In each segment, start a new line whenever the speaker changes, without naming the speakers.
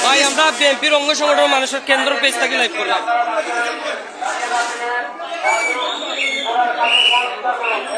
ভাই আমরা বিএনপির অঙ্গ সংগঠনের মানুষের কেন্দ্র পেজ থেকে লাইভ করলাম
অবস্থানে চলে যান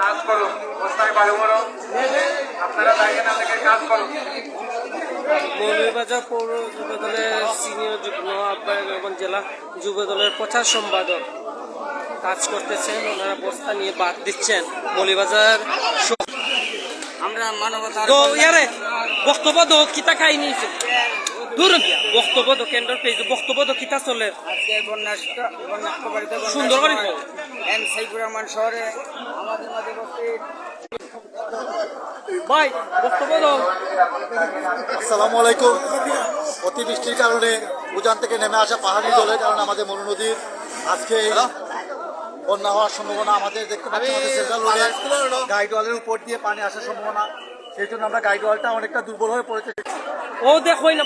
কাজ করুন। বস্তায় বায়ু করো আপনারা দাঁড়িয়ে না থেকে কাজ করুন।
মৌলভীবাজার পৌর যুব দলের সিনিয়র যুগ্ম আহ্বায়ক এবং জেলা যুব দলের প্রচার সম্পাদক কাজ করতেছেন। ওনারা বস্তা নিয়ে বাদ দিচ্ছেন। মৌলভীবাজার
আমরা মানবতার
তো ইয়ারে বক্তব্য দো কিতা খাই নিয়েছে? দূর বক্তব্য দো কেন্দ্র পেজ বক্তব্য দো কিতা চলে?
আজকে
সুন্দর করে।
এন সাইফুর রহমান শহরে আমাদের মাঝে উপস্থিত।
ভাই বক্তব্য দো
আসসালামু আলাইকুম। অতিবৃষ্টির কারণে উজান থেকে নেমে আসা পাহাড়ি দলের কারণে আমাদের মরু নদীর আজকে বন্যা হওয়ার সম্ভাবনা আমাদের দেখতে পাচ্ছি আমাদের সেন্ট্রাল রোডে গাইড ওয়ালের উপর দিয়ে পানি আসার সম্ভাবনা সেই জন্য আমরা গাইড ওয়ালটা অনেকটা দুর্বল হয়ে পড়েছে।
ও দেখোই না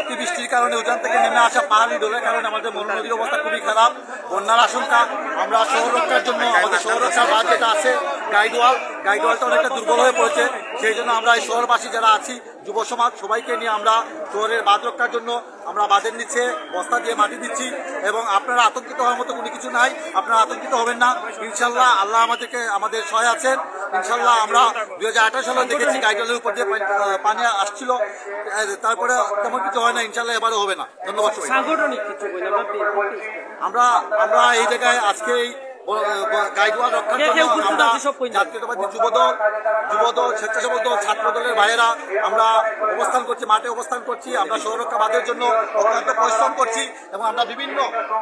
অতিবৃষ্টির কারণে উজান থেকে নেমে আসা পাহাড়ি দলের কারণে আমাদের মনোনদীর নদীর অবস্থা খুবই খারাপ। বন্যার আশঙ্কা, আমরা সৌরক্ষার রক্ষার জন্য, আমাদের সৌরক্ষার রক্ষার বাদ যেটা আছে, গাইডওয়াল, গাইডওয়ালটা অনেকটা দুর্বল হয়ে পড়েছে। সেই জন্য আমরা এই শহরবাসী যারা আছি যুব সমাজ সবাইকে নিয়ে আমরা শহরের বাঁধ রক্ষার জন্য আমরা বাঁধের নিচে বস্তা দিয়ে মাটি দিচ্ছি এবং আপনারা আতঙ্কিত হওয়ার মতো কোনো কিছু নাই। আপনারা আতঙ্কিত হবেন না। ইনশাল্লাহ আল্লাহ আমাদেরকে আমাদের সহায় আছেন। ইনশাল্লাহ আমরা দুই হাজার আঠারো সালে দেখেছি গাইডওয়ালের উপর দিয়ে পানি- আসছিল। তারপরে তেমন কিছু হয় না। ইনশাল্লাহ এবারও হবে না। ধন্যবাদ
আমরা
আমরা আমরা এই জায়গায় আজকে গাইডওয়াল রক্ষার জন্য আমরা জাতীয়তাবাদী যুবদল যুবদল স্বেচ্ছাসেবক দল ছাত্র দলের ভাইয়েরা আমরা অবস্থান করছি মাঠে অবস্থান করছি আমরা সৌরক্ষা বাঁধের জন্য অক্লান্ত পরিশ্রম করছি এবং আমরা বিভিন্ন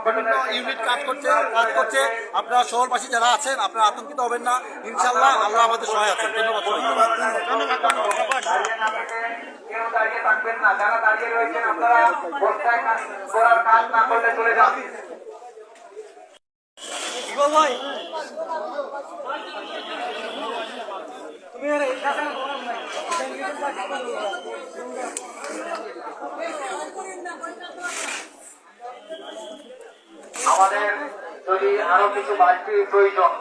বিভিন্ন ইউনিট কাজ করছে কাজ করছে। আপনারা শহরবাসী যারা আছেন আপনারা আতঙ্কিত হবেন না। ইনশাল্লাহ আল্লাহ আমাদের সহায় আছেন। ধন্যবাদ
কেউ দাঁড়িয়ে থাকবেন না যারা দাঁড়িয়ে রয়েছেন আপনারা করার কাজ না করলে চলে যান আমাদের যদি আরও কিছু বাড়তি প্রয়োজন,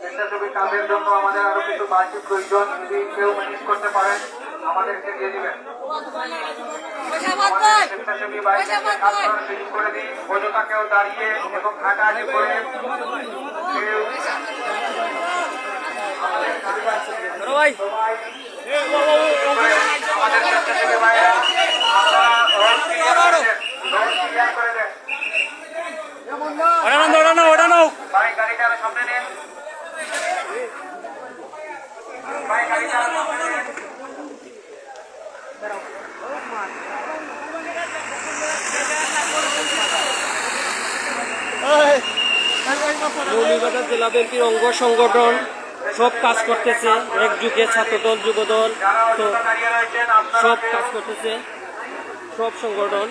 স্বেচ্ছাসেবী কাজের জন্য আমাদের আরও কিছু বাড়তি প্রয়োজন যদি কেউ ম্যানেজ করতে পারেন আমাদেরকে দিয়ে দিবেন। আমাদের স্বেচ্ছাসেবী বাইরে করে দিই অযথা কেউ দাঁড়িয়ে এবং হাঁটাহাঁটি করে আমাদের স্বেচ্ছাসেবী বাইরে আপনারা রোড ক্লিয়ার করে দেন রোড ক্লিয়ার করে দেন
ওড়ানো ওড়ানো ওড়ানো
ভাই গাড়িটা আরও সামনে নেন ভাই গাড়িটা আরও সামনে নেন
মৌলভীবাজার জেলা বিএনপির অঙ্গ সংগঠন সব কাজ করতেছে। এক যুগে ছাত্রদল যুবদল তো সব কাজ করতেছে। সব সংগঠন।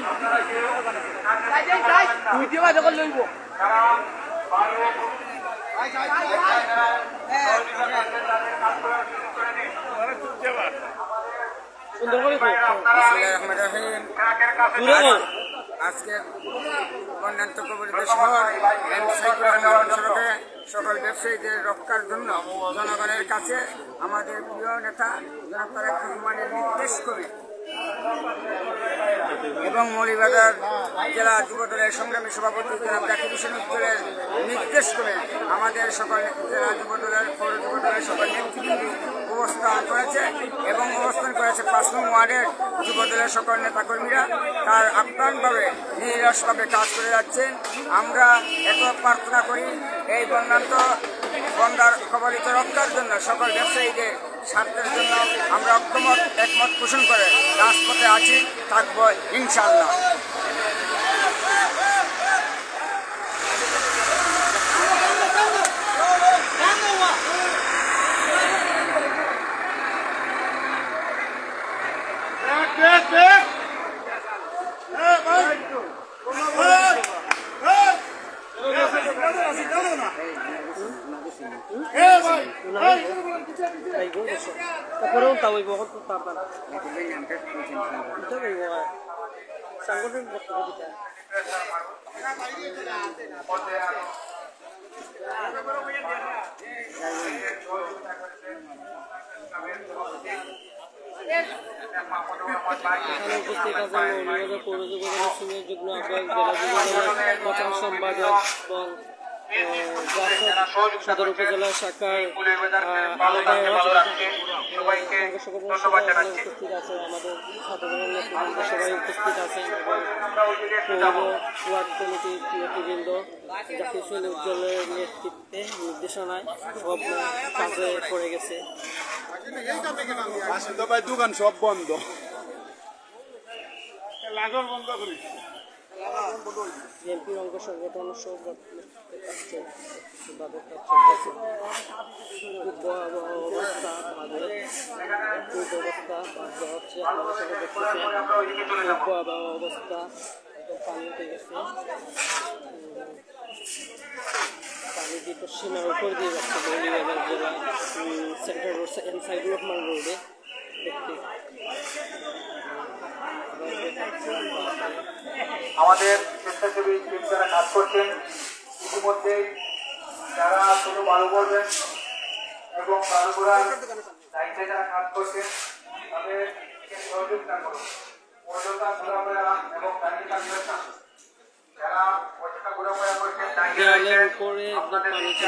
সুন্দর করে
আজকে বন্যান্ত কবলিত শহর সড়কে সকল ব্যবসায়ীদের রক্ষার জন্য জনগণের কাছে আমাদের প্রিয় নেতা জনাব তারেক নির্দেশ করে। এবং মৌলিবাজার জেলা যুব দলের সংগ্রামী সভাপতি জনাব জাকির হোসেন উজ্জ্বলের নির্দেশ করে আমাদের সকল জেলা যুব দলের পৌর যুব দলের সকল নেতৃবৃন্দ অবস্থান করেছে এবং অবস্থান করেছে পাঁচ নং ওয়ার্ডের যুবদলের সকল নেতাকর্মীরা। তার আপ্রাণভাবে নিরসভাবে কাজ করে যাচ্ছেন। আমরা এত প্রার্থনা করি এই বন্যান্ত বন্যার কবলিত রক্ষার জন্য, সকল ব্যবসায়ীদের স্বার্থের জন্য আমরা অক্ষমত একমত পোষণ করে রাজপথে আছি, থাকব ইনশাল্লাহ
তারপরেও তাও আইব এখন তো তারপর এটা আইব সাংগঠনিক বক্তব্য এখানে উপস্থিত আছেন মৌলভীবাজার পৌর যুবদলের যুগ্ম আহ্বায়ক জেলা প্রচার সম্পাদক এবং উপজেলা আহ, আহ্বায়ক
ধন্যবাদ জানাচ্ছি।
উপস্থিত আছে আমাদের নেতৃবৃন্দ সবাই উপস্থিত আছেন ওয়ার্ড কমিটির নেতৃবৃন্দ উজ্জ্বলের নেতৃত্বে নির্দেশনায় সব কাজে পড়ে গেছে।
দোকান সব বন্ধ। লাগর বন্ধ করি
বিএনপির অঙ্গ সংগঠন অবস্থা খুব অবস্থা বাদ হচ্ছে আপনারা সবাই দেখতেছেন ভয়াবহ অবস্থা একদম পানি উঠে গেছে পানি দিয়ে তো সীমার উপর দিয়ে যাচ্ছে মৌলিবাজার জেলা সেন্ট্রাল রোড এন সাইড রোডে দেখতে আবার দেখাচ্ছি,
আমাদের স্বেচ্ছাসেবী টিম যারা কাজ করছেন ইতিমধ্যেই যারা শুধু বালু করবেন এবং বালু করার দায়িত্বে যারা কাজ করছেন তাদেরকে সহযোগিতা করুন। পর্যটন ঘোরাফেরা এবং যারা পর্যটন ঘোরাফেরা করছেন
একদম
আপনাদের
পানি
নিচে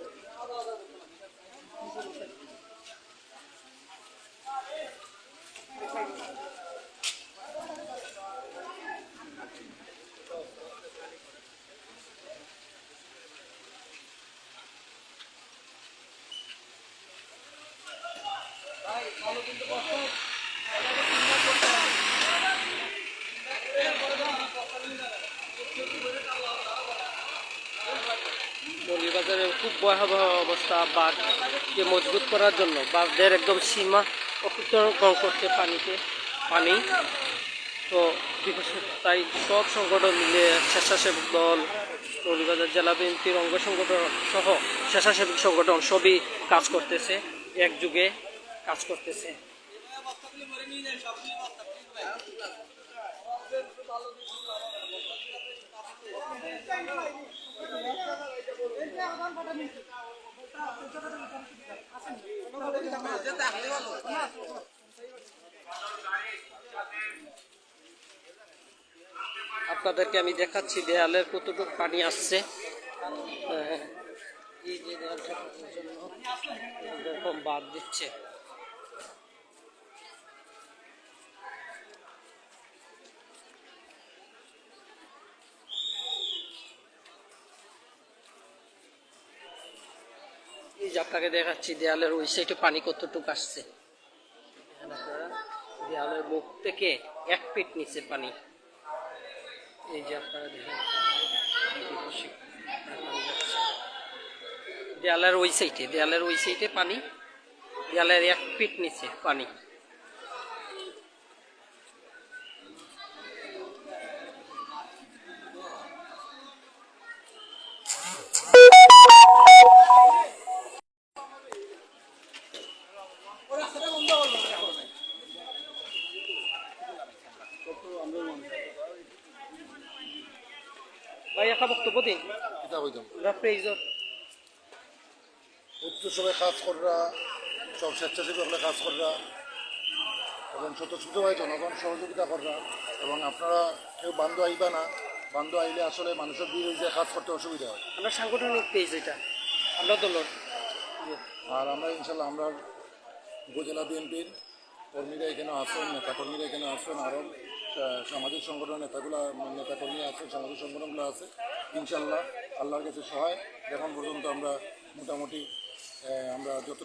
ভয়াবহ অবস্থা বাঘকে মজবুত করার জন্য। বাঁধের একদম সীমা অতিক্রম করছে পানিতে, পানি। তো তাই সব সংগঠন মিলে স্বেচ্ছাসেবক দল মৌলভীবাজার জেলা বিএনপির অঙ্গ সংগঠন সহ স্বেচ্ছাসেবক সংগঠন সবই কাজ করতেছে, একযুগে কাজ করতেছে। আপনাদেরকে আমি দেখাচ্ছি দেয়ালের কতটুকু পানি আসছে। এই যে দেয়ালটা এরকম বাদ দিচ্ছে। এই যে আপনাকে দেখাচ্ছি, দেয়ালের ওই সাইডে পানি কতটুকু আসছে দেয়ালের মুখ থেকে এক ফিট নিচে পানি এই যে আপনারা দেখেন। দেয়ালের ওই সাইডে দেয়ালের ওই সাইডে পানি, দেয়ালের এক ফিট নিচে পানি একটা বক্তব্য দিন।
এটা হইতাম
আমরা প্রেজর
উচ্চসভায় কাজ সব স্বেচ্ছাসেবী হলে কাজ করা এবং স্বতঃস্ফূর্তভাবে জনগণ সহযোগিতা করা এবং আপনারা কেউ বান্ধ আইবা না বান্ধ আইলে আসলে মানুষের বিরুদ্ধে কাজ করতে অসুবিধা হয়।
আমরা সাংগঠনিক পেজ এটা। আমরা দলের।
আর আমরা ইনশাল্লাহ আমরা উপজেলা বিএনপির কর্মীরা এখানে আছেন নেতা কর্মীরা এখানে আছেন আরও সা- সামাজিক সংগঠন নেতাগুলো নেতাকর্মী আছে, সামাজিক সংগঠনগুলো আছে। ইনশাল্লাহ আল্লাহর কাছে সহায়। এখন পর্যন্ত আমরা মোটামুটি আমরা যত